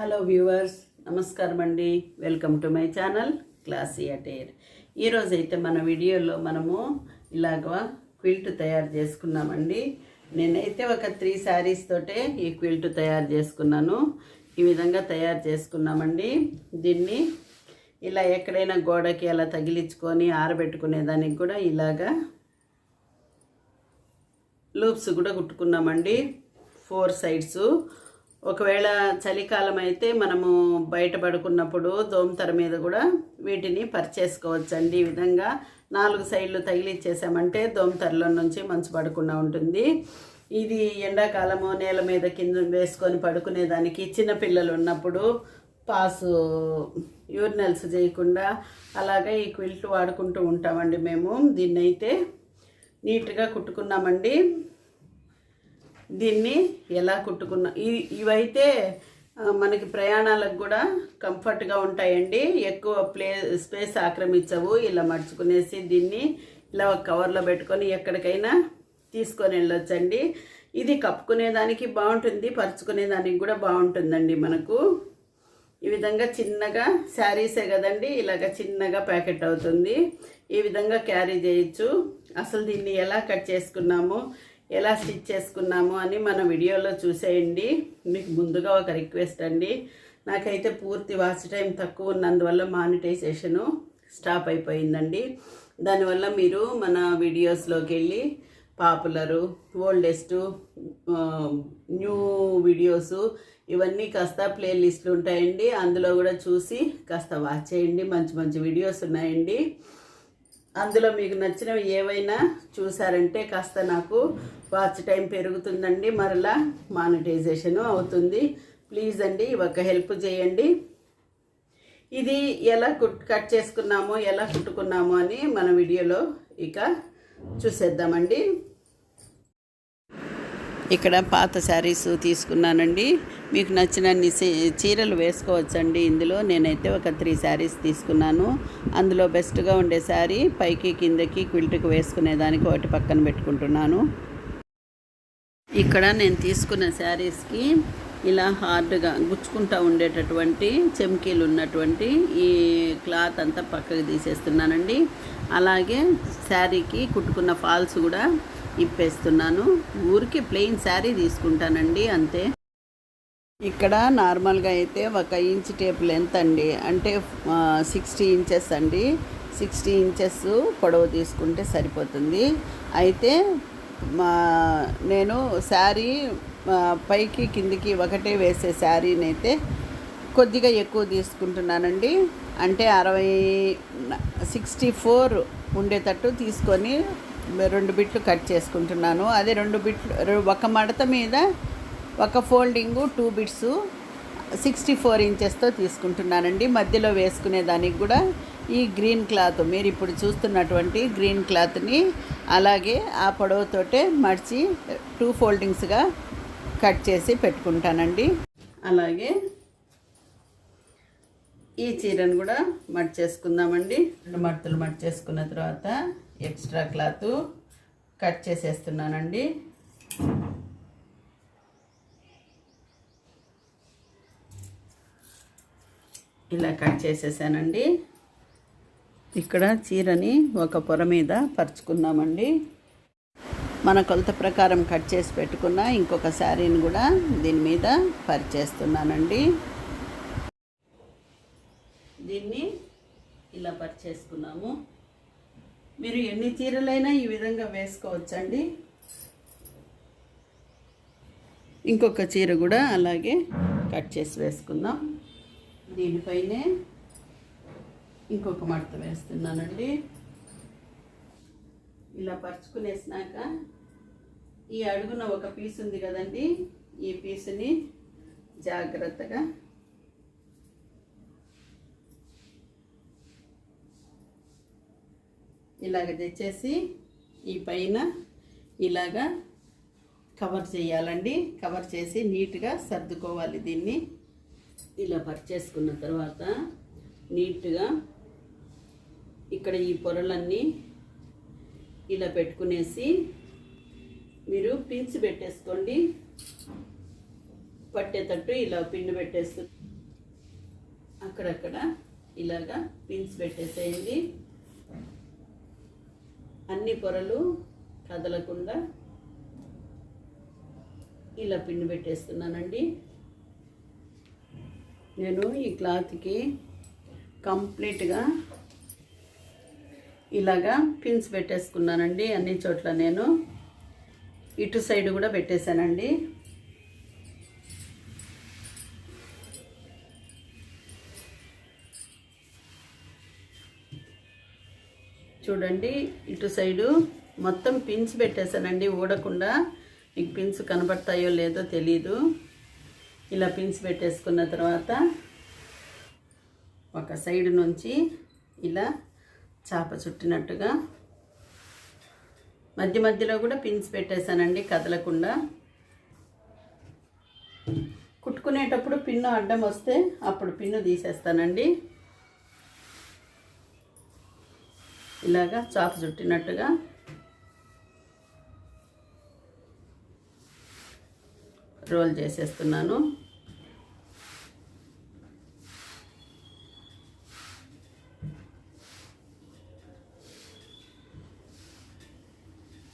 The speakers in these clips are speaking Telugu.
హలో వ్యూవర్స్ నమస్కారం అండి. Welcome to my channel classy attire. ఈరోజు అయితే మన వీడియోలో మనము ఇలాగ క్విల్ట్ తయారు చేసుకున్నామండి. నేనైతే ఒక త్రీ శారీస్ తోటే ఈ క్విల్ట్ తయారు చేసుకున్నాను. ఈ విధంగా తయారు చేసుకున్నామండి. దీన్ని ఇలా ఎక్కడైనా గోడకి అలా తగిలించుకొని ఆరబెట్టుకునేదానికి కూడా ఇలాగా లూప్స్ కూడా కుట్టుకున్నామండి. ఫోర్ సైడ్స్ ఒకవేళ చలికాలం అయితే మనము బయట పడుకున్నప్పుడు దోమతెర మీద కూడా వీటిని పరిచేసుకోవచ్చండి. ఈ విధంగా నాలుగు సైడ్లు తగిలిచ్చేసామంటే దోమతెరలో నుంచి మంచు పడకుండా ఉంటుంది. ఇది ఎండాకాలము నేల మీద కింద వేసుకొని పడుకునేదానికి చిన్నపిల్లలు ఉన్నప్పుడు పాసు యూరినల్స్ చేయకుండా అలాగే ఈ క్విల్ట్ వాడుకుంటూ ఉంటామండి మేము. దీన్నైతే నీట్గా కుట్టుకున్నామండి. దీన్ని ఎలా కుట్టుకున్నా ఇ- ఇవైతే మనకి ప్రయాణాలకు కూడా కంఫర్ట్గా ఉంటాయండి. ఎక్కువ ప్లే స్పేస్ ఆక్రమించవు. ఇలా మడుచుకునేసి దీన్ని ఇలా ఒక కవర్లో పెట్టుకొని ఎక్కడికైనా తీసుకొని వెళ్ళొచ్చండి. ఇది కప్పుకునేదానికి బాగుంటుంది పరుచుకునేదానికి కూడా బాగుంటుందండి మనకు. ఈ విధంగా చిన్నగా శారీసే కదండి ఇలాగ చిన్నగా ప్యాకెట్ అవుతుంది. ఈ విధంగా క్యారీ చేయొచ్చు. అసలు దీన్ని ఎలా కట్ చేసుకున్నాము? ఎలా స్టిచ్ చేసుకున్నాము అని మన వీడియోలో చూసేయండి. మీకు ముందుగా ఒక రిక్వెస్ట్ అండి. నాకైతే పూర్తి వాచ్ టైం తక్కువ ఉన్నందువల్ల మానిటైజేషను స్టాప్ అయిపోయిందండి. దానివల్ల మీరు మన వీడియోస్లోకి వెళ్ళి పాపులరు ఓల్డెస్ట్ న్యూ వీడియోస్ ఇవన్నీ కాస్త ప్లేలిస్ట్లు ఉంటాయండి అందులో కూడా చూసి కాస్త వాచ్ చేయండి. మంచి మంచి వీడియోస్ ఉన్నాయండి. అందులో మీకు నచ్చినవి ఏవైనా చూసారంటే కాస్త నాకు వాచ్ టైం పెరుగుతుందండి మరలా మానిటైజేషన్ అవుతుంది. ప్లీజ్ అండి ఒక హెల్ప్ చేయండి. ఇది ఎలా కుట్ కట్ చేసుకున్నామో ఎలా కుట్టుకున్నామో అని మన వీడియోలో ఇక చూసేద్దామండి. ఇక్కడ పాత శారీస్ తీసుకున్నానండి. మీకు నచ్చినన్ని చీరలు వేసుకోవచ్చండి ఇందులో. నేనైతే ఒక త్రీ శారీస్ తీసుకున్నాను. అందులో బెస్ట్గా ఉండే శారీ పైకి కిందకి క్విల్ట్కి వేసుకునేదానికి ఒకటి పక్కన పెట్టుకుంటున్నాను. ఇక్కడ నేను తీసుకున్న శారీస్కి ఇలా హార్డ్గా గుచ్చుకుంటా ఉండేటటువంటి చెమ్కీలు ఉన్నటువంటి ఈ క్లాత్ అంతా పక్కకు తీసేస్తున్నానండి. అలాగే శారీకి కుట్టుకున్న ఫాల్స్ కూడా ఇప్పేస్తున్నాను. ఊరికి ప్లెయిన్ శారీ తీసుకుంటానండి అంతే. ఇక్కడ నార్మల్గా అయితే ఒక ఇంచ్ టేప్ లెంత్ అండి. అంటే సిక్స్టీ ఇంచెస్ అండి. సిక్స్టీ ఇంచెస్ పొడవు తీసుకుంటే సరిపోతుంది. అయితే మా నేను శారీ పైకి కిందికి ఒకటే వేసే శారీని అయితే కొద్దిగా ఎక్కువ తీసుకుంటున్నానండి. అంటే అరవై సిక్స్టీ ఫోర్ ఉండేటట్టు తీసుకొని రెండు బిట్లు కట్ చేసుకుంటున్నాను. అదే రెండు బిట్లు ఒక మడత మీద ఒక folding two bits sixty four ఇంచెస్తో తీసుకుంటున్నానండి. మధ్యలో వేసుకునే దానికి కూడా ఈ గ్రీన్ క్లాత్ మీరు ఇప్పుడు చూస్తున్నటువంటి గ్రీన్ క్లాత్ని అలాగే ఆ పొడవుతోటే మడిచి టూ ఫోల్డింగ్స్గా కట్ చేసి పెట్టుకుంటానండి. అలాగే ఈ చీరను కూడా మట్ చేసుకుందామండి రెండు మడతలు మట్ చేసుకున్న తర్వాత ఎక్స్ట్రా క్లాత్ కట్ చేసేస్తున్నానండి. ఇలా కట్ చేసేసానండి. ఇక్కడ చీరని ఒక పొర మీద పరుచుకున్నామండి మన కొలత ప్రకారం కట్ చేసి పెట్టుకున్న ఇంకొక శారీని కూడా దీని మీద పరిచేస్తున్నానండి. దీన్ని ఇలా పరిచేసుకున్నాము. మీరు ఎన్ని చీరలైనా ఈ విధంగా వేసుకోవచ్చండి. ఇంకొక చీర కూడా అలాగే కట్ చేసి వేసుకుందాం. దీనిపైనే ఇంకొక మడత వేస్తున్నానండి. ఇలా పరుచుకునేసినాక ఈ అడుగున ఒక పీస్ ఉంది కదండి. ఈ పీసుని జాగ్రత్తగా ఇలాగ తెచ్చేసి ఈ పైన ఇలాగా కవర్ చేయాలండి. కవర్ చేసి నీట్గా సర్దుకోవాలి దీన్ని. ఇలా పరిచేసుకున్న తర్వాత నీట్గా ఇక్కడ ఈ పొరలన్నీ ఇలా పెట్టుకునేసి మీరు పిన్స్ పెట్టేసుకోండి. పట్టేటట్టు ఇలా పిండి పెట్టేసు అక్కడక్కడ ఇలాగా పిన్స్ పెట్టేసేయండి. అన్ని పొరలు కదలకుండా ఇలా పిండి పెట్టేస్తున్నానండి. నేను ఈ క్లాత్కి కంప్లీట్గా ఇలాగా పిన్స్ పెట్టేసుకున్నానండి అన్ని చోట్ల నేను. ఇటు సైడ్ కూడా పెట్టేశానండి. చూడండి ఇటు సైడు మొత్తం పిన్స్ పెట్టేశానండి ఊడకుండా. మీకు పిన్స్ కనబడతాయో లేదో తెలీదు. ఇలా పిన్స్ పెట్టేసుకున్న తర్వాత ఒక సైడ్ నుంచి ఇలా చేప చుట్టినట్టుగా మధ్య మధ్యలో కూడా పిన్స్ పెట్టేశానండి కదలకుండా. కుట్టుకునేటప్పుడు పిన్ను అడ్డం వస్తే అప్పుడు పిన్ను తీసేస్తానండి. ఇలాగా చాప చుట్టినట్టుగా. రోల్ చేసేస్తున్నాను.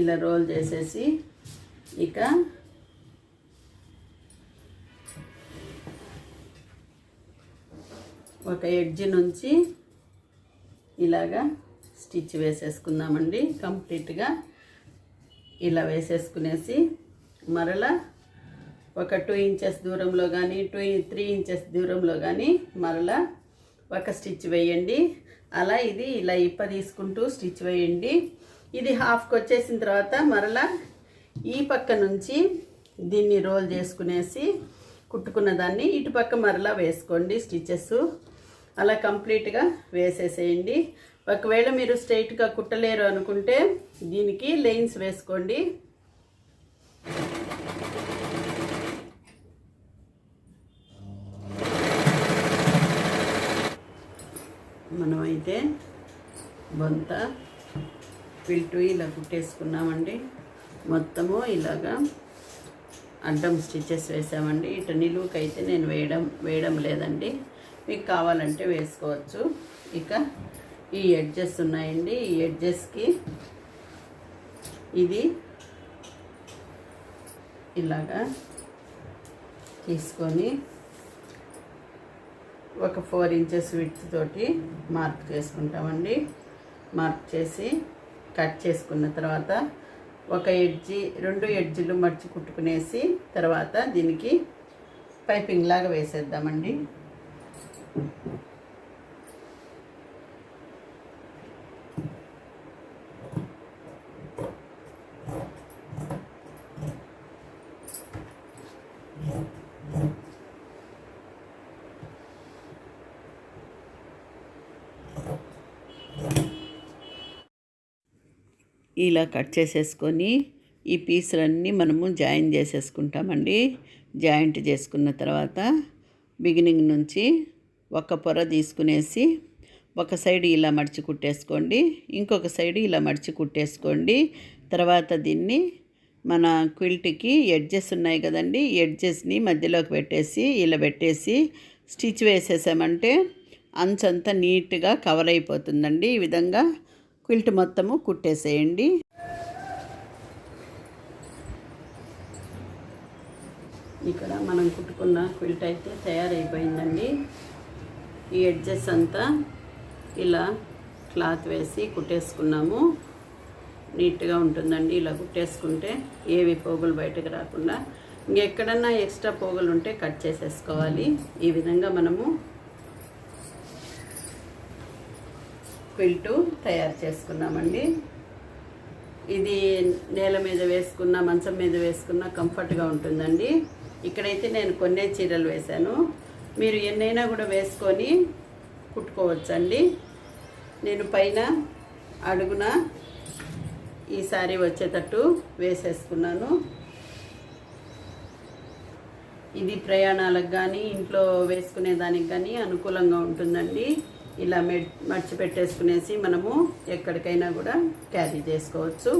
ఇలా రోల్ చేసేసి ఇక ఒక ఎడ్జ్ నుంచి ఇలాగా స్టిచ్ వేసేసుకుందామండి కంప్లీట్గా. ఇలా వేసేసుకునేసి మరలా ఒక టూ ఇంచెస్ దూరంలో కానీ టూ త్రీ ఇంచెస్ దూరంలో కానీ మరలా ఒక స్టిచ్ వేయండి. అలా ఇది ఇలా ఇప్ప తీసుకుంటూ స్టిచ్ వేయండి. ఇది హాఫ్కి వచ్చేసిన తర్వాత మరలా ఈ పక్క నుంచి దీన్ని రోల్ చేసుకునేసి కుట్టుకున్న దాన్ని ఇటు పక్క మరలా వేసుకోండి స్టిచెస్ అలా కంప్లీట్గా వేసేసేయండి. ఒకవేళ మీరు స్ట్రైట్గా కుట్టలేరు అనుకుంటే దీనికి లైన్స్ వేసుకోండి. మనమైతే బొంత పిల్టు ఇలా కుట్టేసుకున్నామండి. మొత్తము ఇలాగా అడ్డం స్టిచెస్ వేసామండి. ఇటు నిలువుకైతే నేను వేయడం వేయడం లేదండి. మీకు కావాలంటే వేసుకోవచ్చు. ఇక ఈ ఎడ్జెస్ ఉన్నాయండి. ఈ ఎడ్జెస్కి ఇది ఇలాగా తీసుకొని ఒక ఫోర్ ఇంచెస్ విత్ తోటి మార్క్ చేసుకుంటామండి. మార్క్ చేసి కట్ చేసుకున్న తర్వాత ఒక ఎడ్జి రెండు ఎడ్జిలు మర్చి కుట్టుకునేసి తర్వాత దీనికి పైపింగ్ లాగా వేసేద్దామండి. ఇలా కట్ చేసేసుకొని ఈ పీసులన్నీ మనము జాయిన్ చేసేసుకుంటామండి. జాయింట్ చేసుకున్న తర్వాత బిగినింగ్ నుంచి ఒక పొర తీసుకునేసి ఒక సైడ్ ఇలా మడిచి కుట్టేసుకోండి. ఇంకొక సైడ్ ఇలా మడిచి కుట్టేసుకోండి. తర్వాత దీన్ని మన క్విల్ట్కి ఎడ్జెస్ ఉన్నాయి కదండి ఎడ్జెస్ని మధ్యలోకి పెట్టేసి ఇలా పెట్టేసి స్టిచ్ వేసేసామంటే అంచంతా నీట్గా కవర్ అయిపోతుందండి. ఈ విధంగా క్విల్ట్ మొత్తము కుట్టేసేయండి. ఇక్కడ మనం కుట్టుకున్న క్విల్ట్ అయితే తయారైపోయిందండి. ఈ ఎడ్జెస్ అంతా ఇలా క్లాత్ వేసి కుట్టేసుకున్నాము. నీట్గా ఉంటుందండి ఇలా కుట్టేసుకుంటే ఏవి పోగులు బయటకు రాకుండా. ఇంకెక్కడన్నా ఎక్స్ట్రా పోగులు ఉంటే కట్ చేసేసుకోవాలి. ఈ విధంగా మనము క్విల్టు తయారు చేసుకున్నామండి. ఇది నేల మీద వేసుకున్న మంచం మీద వేసుకున్న కంఫర్ట్గా ఉంటుందండి. ఇక్కడైతే నేను కొన్నే చీరలు వేశాను. మీరు ఎన్నైనా కూడా వేసుకొని కుట్టుకోవచ్చండి. నేను పైన అడుగున ఈ సారీ వచ్చేటట్టు వేసేసుకున్నాను. ఇది ప్రయాణాలకు కానీ ఇంట్లో వేసుకునే దానికి కానీ అనుకూలంగా ఉంటుందండి. ఇలా మెడ్ మర్చి పెట్టేసుకునేసి మనము ఎక్కడికైనా కూడా క్యారీ చేసుకోవచ్చు.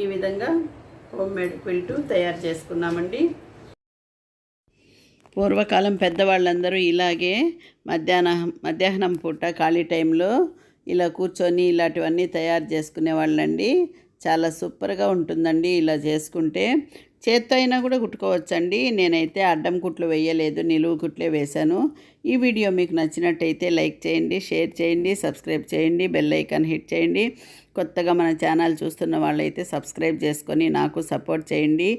ఈ విధంగా హోమ్ మేడ్ క్విల్టు తయారు చేసుకున్నామండి. పూర్వకాలం పెద్దవాళ్ళందరూ ఇలాగే మధ్యాహ్నం మధ్యాహ్నం పూట ఖాళీ టైంలో ఇలా కూర్చొని ఇలాంటివన్నీ తయారు చేసుకునే వాళ్ళండి చాలా సూపర్గా ఉంటుందండి ఇలా చేసుకుంటే. చేత్తో అయినా కూడా కుట్టుకోవచ్చండి. నేనైతే అడ్డం కుట్లు వేయలేదు నిలువు కుట్లే వేశాను. ఈ వీడియో మీకు నచ్చినట్టయితే లైక్ చేయండి షేర్ చేయండి సబ్స్క్రైబ్ చేయండి బెల్ ఐకాన్ హిట్ చేయండి. కొత్తగా మన ఛానల్ చూస్తున్న వాళ్ళైతే సబ్స్క్రైబ్ చేసుకొని నాకు సపోర్ట్ చేయండి.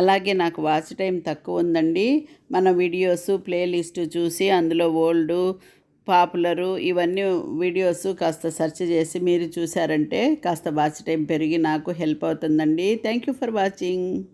అలాగే నాకు వాచ్ టైం తక్కువ ఉందండి. మన వీడియోస్ ప్లేలిస్ట్ చూసి అందులో ఓల్డ్ పాపులరు ఇవన్నీ వీడియోస్ కాస్త సెర్చ్ చేసి మీరు చూసారంటే కాస్త వాచ్ టైం పెరిగి నాకు హెల్ప్ అవుతుందండి. Thank you for watching.